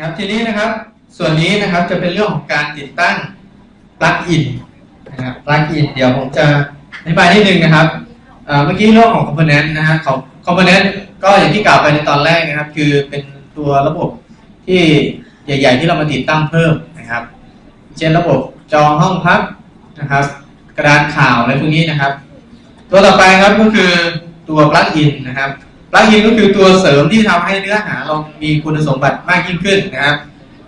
ครับทีนี้นะครับ ส่วนนี้นะครับจะเป็นเรื่องของการติดตั้งปลั๊กอินนะครับปลั๊กอินเดี๋ยวผมจะอธิบายนิดนึงนะครับเมื่อกี้เรื่องของคอมโพเนนต์นะฮะของคอมโพเนนต์ก็อย่างที่กล่าวไปในตอนแรกนะครับ คือเป็นตัวระบบที่ใหญ่ ๆ ที่เรามาติดตั้งเพิ่มนะครับ เช่นระบบจองห้องพักนะครับ กระดานข่าวอะไรพวกนี้นะครับ ตัวต่อไปครับก็คือตัวปลั๊กอินนะครับ ปลั๊กอินก็คือตัวเสริมที่ทำให้เนื้อหาเรามีคุณสมบัติมากยิ่งขึ้นนะครับ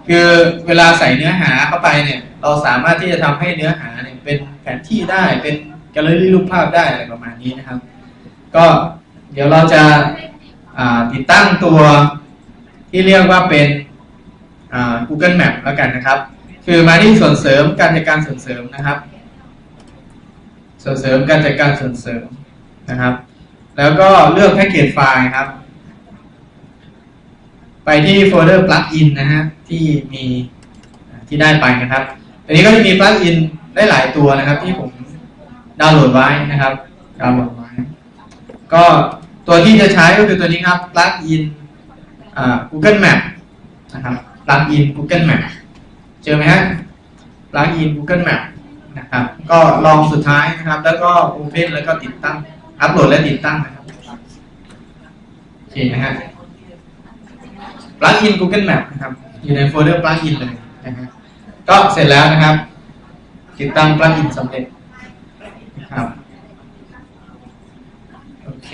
คือเวลาใส่เนื้อหาเข้าไปเนี่ยเราสามารถที่จะทำให้เนื้อหาเนี่ยเป็นแผนที่ได้เป็นแกลเลอรี่รูปภาพได้อะไรประมาณนี้นะครับ ก็เดี๋ยวเราจะติดตั้งตัวที่เรียกว่าเป็น Google Map แล้วกันนะครับ คือมาที่ส่วนเสริมการจัดการส่วนเสริมนะครับ ส่วนเสริมการจัดการส่วนเสริมนะครับ แล้วก็เลือกแพ็กเกจไฟล์ครับ ไปที่โฟลเดอร์ plugin นะฮะที่มีที่ได้ไปนะครับอันนี้ก็จะมี plugin ได้หลายตัวนะครับ ที่ผมดาวน์โหลดไว้นะครับดาวน์โหลดไว้ ก็ตัวที่จะใช้ก็คือตัวนี้ครับ plugin Google Map นะครับ plugin Google Map เจอไหมฮะ plugin Google Map นะครับ ก็ลองสุดท้ายนะครับ แล้วก็ Open แล้วก็ติดตั้ง อัปโหลดและติดตั้งนะครับโอเคนะฮะ plugin Google Map นะครับ อยู่ในโฟลเดอร์ plugin เลยนะฮะก็เสร็จแล้วนะครับ ติดตั้ง plugin สำเร็จนะครับโอเค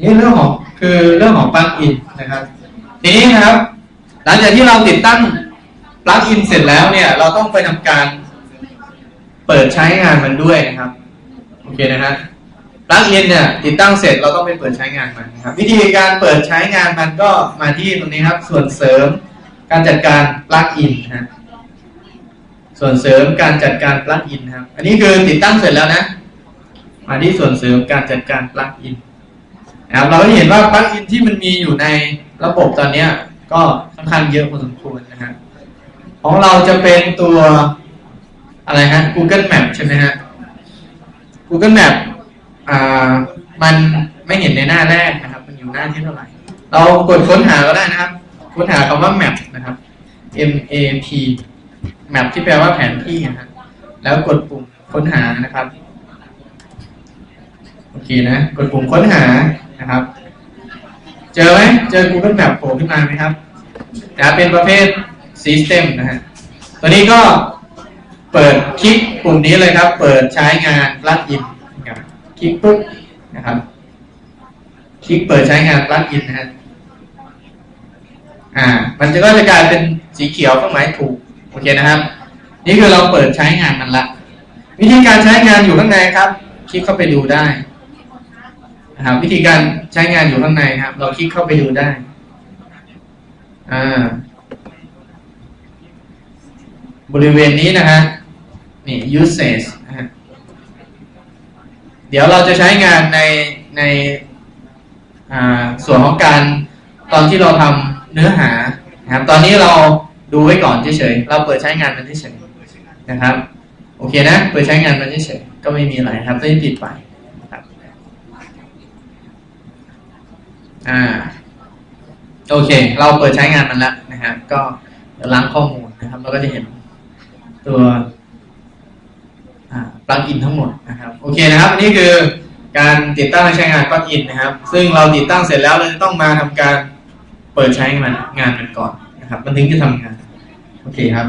นี่เรื่องของคือเรื่องของ plugin นะครับทีนี้นะครับ หลังจากที่เราติดตั้ง plugin เสร็จแล้วเนี่ย เราต้องไปทำการเปิดใช้งานมันด้วยนะครับ โอเคนะฮะ ปลั๊กอินเนี่ยติดตั้งเสร็จเราต้องไปเปิดใช้งานมันนะครับวิธีการเปิดใช้งานมันก็มาที่ตรงนี้ครับ ส่วนเสริมการจัดการปลั๊กอินนะส่วนเสริมการจัดการปลั๊กอินครับ อันนี้คือติดตั้งเสร็จแล้วนะ มาที่ส่วนเสริมการจัดการปลั๊กอินนะครับเราก็เห็นว่าปลั๊กอินที่มันมีอยู่ในระบบตอนนี้ก็ค่อนข้างเยอะพอสมควรนะฮะของเราจะเป็นตัวอะไรฮะ Google Map ใช่ไหมฮะ Google Map อ่ามันไม่เห็นในหน้าแรกนะครับ มันอยู่หน้าที่เท่าไหร่ เรากดค้นหาก็ได้นะครับ ค้นหาคำว่า map นะครับ M A P map ที่แปลว่าแผนที่นะครับแล้วกดปุ่มค้นหานะครับโอเคนะกดปุ่มค้นหานะครับ เจอไหมเจอ Google Map โผล่ขึ้นมาไหมครับนะเป็นประเภท System นะฮะตัวนี้ก็เปิดคลิกปุ่มนี้เลยครับ เปิดใช้งานลั๊กอินครับ ลิกปุ๊บนะครับ คลิกเปิดใช้งานปลั๊กอินนะฮะอ่า มันจะก็จะกลายเป็นสีเขียวเครื่องหมายถูกโอเคนะครับ นี่คือเราเปิดใช้งานมันละวิธีการใช้งานอยู่ข้างในครับ คลิกเข้าไปดูได้นะครับวิธีการใช้งานอยู่ข้างในครับ เราคลิกเข้าไปดูได้อ่าบริเวณนี้นะฮะนี่ usage ดี๋ยวเราจะใช้งานในในส่วนของการตอนที่เราทำเนื้อหานะครับ ตอนนี้เราดูไว้ก่อนเฉยๆเราเปิดใช้งานมันเฉยๆนะครับ โอเคนะ เปิดใช้งานมันเฉยๆก็ไม่มีอะไรครับที่ผิดไปครับอ่าโอเค เราเปิดใช้งานมันแล้วนะครับ ก็ล้างข้อมูลนะครับ เราก็จะเห็นตัว ปลั๊กอินทั้งหมดนะครับโอเคนะครับนี่คือการติดตั้งและใช้งานปลั๊กอินนะครับ ซึ่งเราติดตั้งเสร็จแล้วเราจะต้องมาทำการเปิดใช้งานงานมันก่อนนะครับ มันถึงจะทำงานโอเคครับ